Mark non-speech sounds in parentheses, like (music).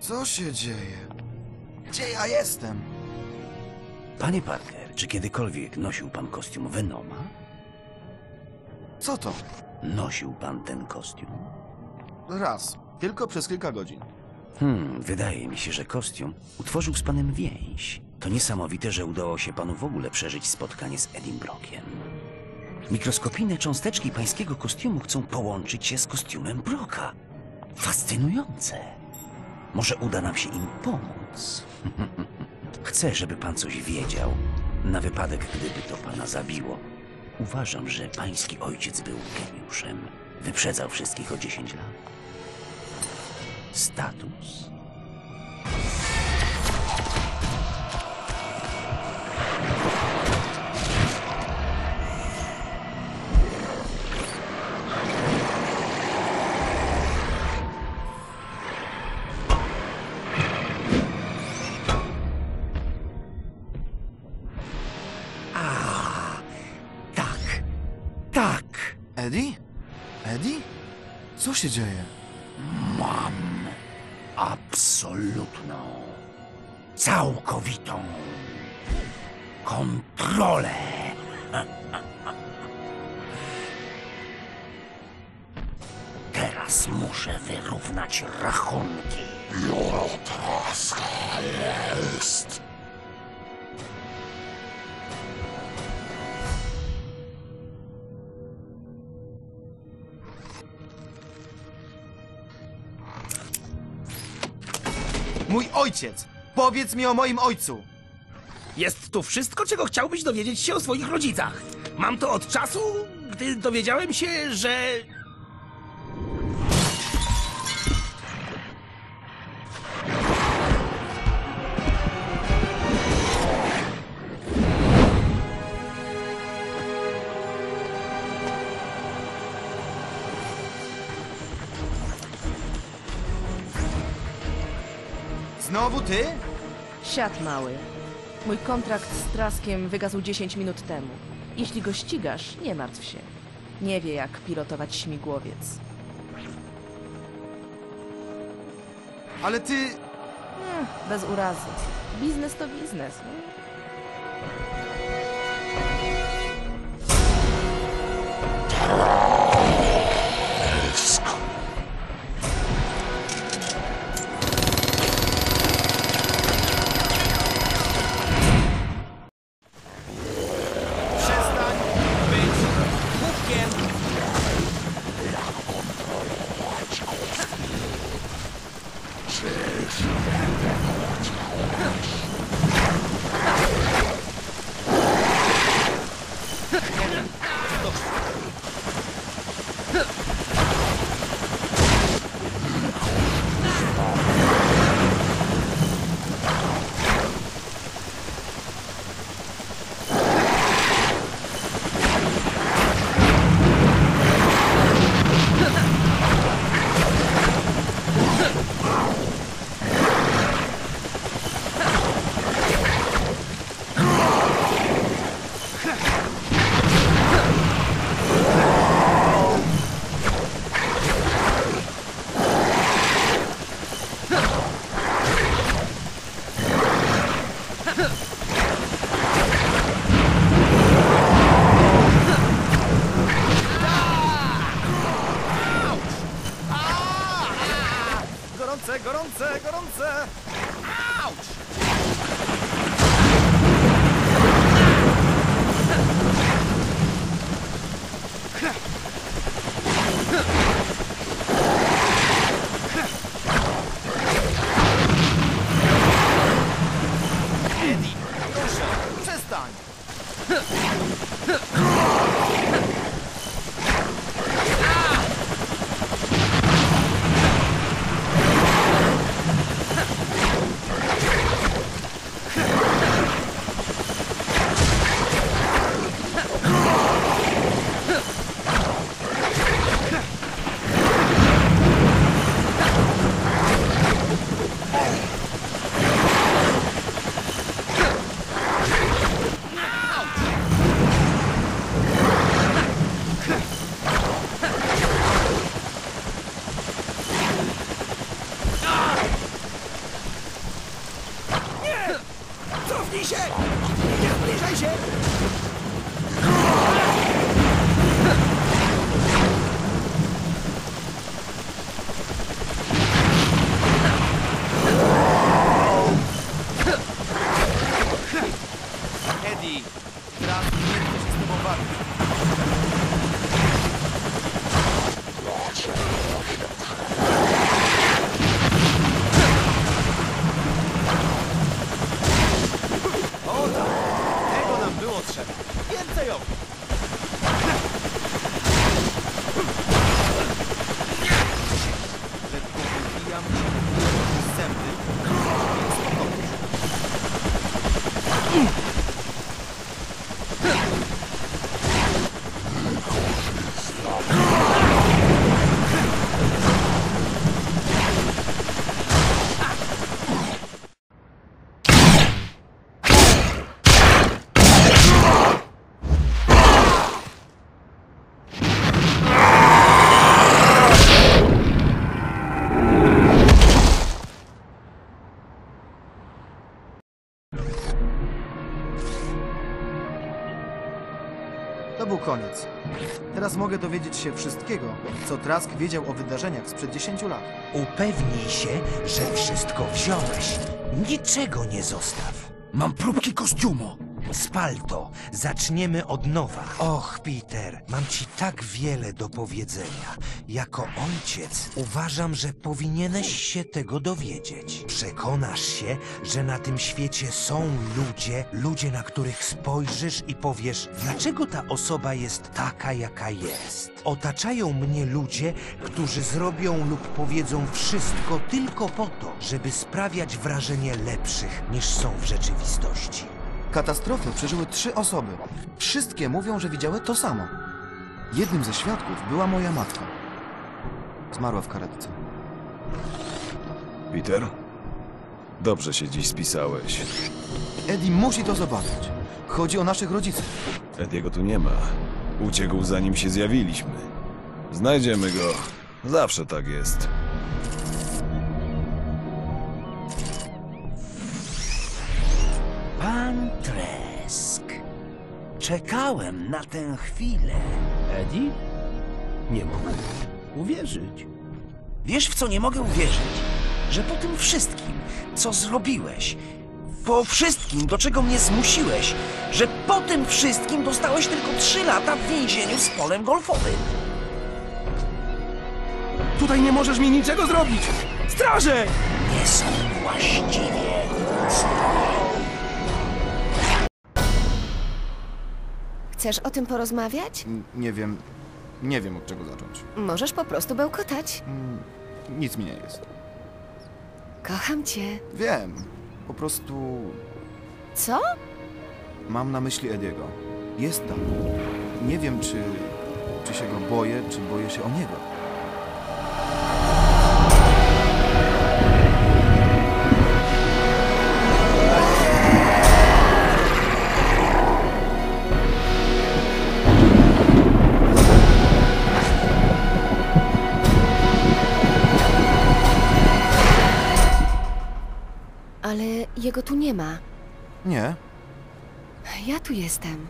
Co się dzieje? Gdzie ja jestem? Panie Parker, czy kiedykolwiek nosił pan kostium Venoma? Co to? Nosił pan ten kostium? Raz. Tylko przez kilka godzin. Hmm, wydaje mi się, że kostium utworzył z panem więź. To niesamowite, że udało się panu w ogóle przeżyć spotkanie z Edim Brockiem. Mikroskopijne cząsteczki pańskiego kostiumu chcą połączyć się z kostiumem Broka. Fascynujące. Może uda nam się im pomóc. (laughs) Chcę, żeby pan coś wiedział. Na wypadek, gdyby to pana zabiło. Uważam, że pański ojciec był geniuszem. Wyprzedzał wszystkich o 10 lat. Status? Co się dzieje? Mam absolutną, całkowitą kontrolę. Teraz muszę wyrównać rachunki. Mój ojciec! Powiedz mi o moim ojcu! Jest tu wszystko, czego chciałbyś dowiedzieć się o swoich rodzicach. Mam to od czasu, gdy dowiedziałem się, że... Znowu ty? Siad mały. Mój kontrakt z Traskiem wygasł 10 minut temu. Jeśli go ścigasz, nie martw się. Nie wie, jak pilotować śmigłowiec. Ale ty... Ech, bez urazy. Biznes to biznes. nie? Się! Nie zbliżaj się! Koniec. Teraz mogę dowiedzieć się wszystkiego, co Trask wiedział o wydarzeniach sprzed 10 lat. Upewnij się, że wszystko wziąłeś. Niczego nie zostaw. Mam próbki kostiumu. Spal to. Zaczniemy od nowa. Och, Peter, mam ci tak wiele do powiedzenia. Jako ojciec uważam, że powinieneś się tego dowiedzieć. Przekonasz się, że na tym świecie są ludzie, ludzie, na których spojrzysz i powiesz, dlaczego ta osoba jest taka, jaka jest. Otaczają mnie ludzie, którzy zrobią lub powiedzą wszystko tylko po to, żeby sprawiać wrażenie lepszych niż są w rzeczywistości. Katastrofę przeżyły trzy osoby. Wszystkie mówią, że widziały to samo. Jednym ze świadków była moja matka. Zmarła w karetce. Peter? Dobrze się dziś spisałeś. Eddie musi to zobaczyć. Chodzi o naszych rodziców. Ediego tu nie ma. Uciekł zanim się zjawiliśmy. Znajdziemy go. Zawsze tak jest. Tresk. Czekałem na tę chwilę. Eddie? Nie mogę uwierzyć. Wiesz, w co nie mogę uwierzyć? Że po tym wszystkim, co zrobiłeś, po wszystkim, do czego mnie zmusiłeś, że po tym wszystkim dostałeś tylko trzy lata w więzieniu z polem golfowym. Tutaj nie możesz mi niczego zrobić! Straże! Nie są właściwie. Chcesz o tym porozmawiać? N- nie wiem. Nie wiem od czego zacząć. Możesz po prostu bełkotać. Nic mi nie jest. Kocham cię. Wiem. Po prostu Co? mam na myśli Ediego. Jest tam. Nie wiem, czy, czy się go boję, czy boję się o niego. Jego tu nie ma. Nie. Ja tu jestem.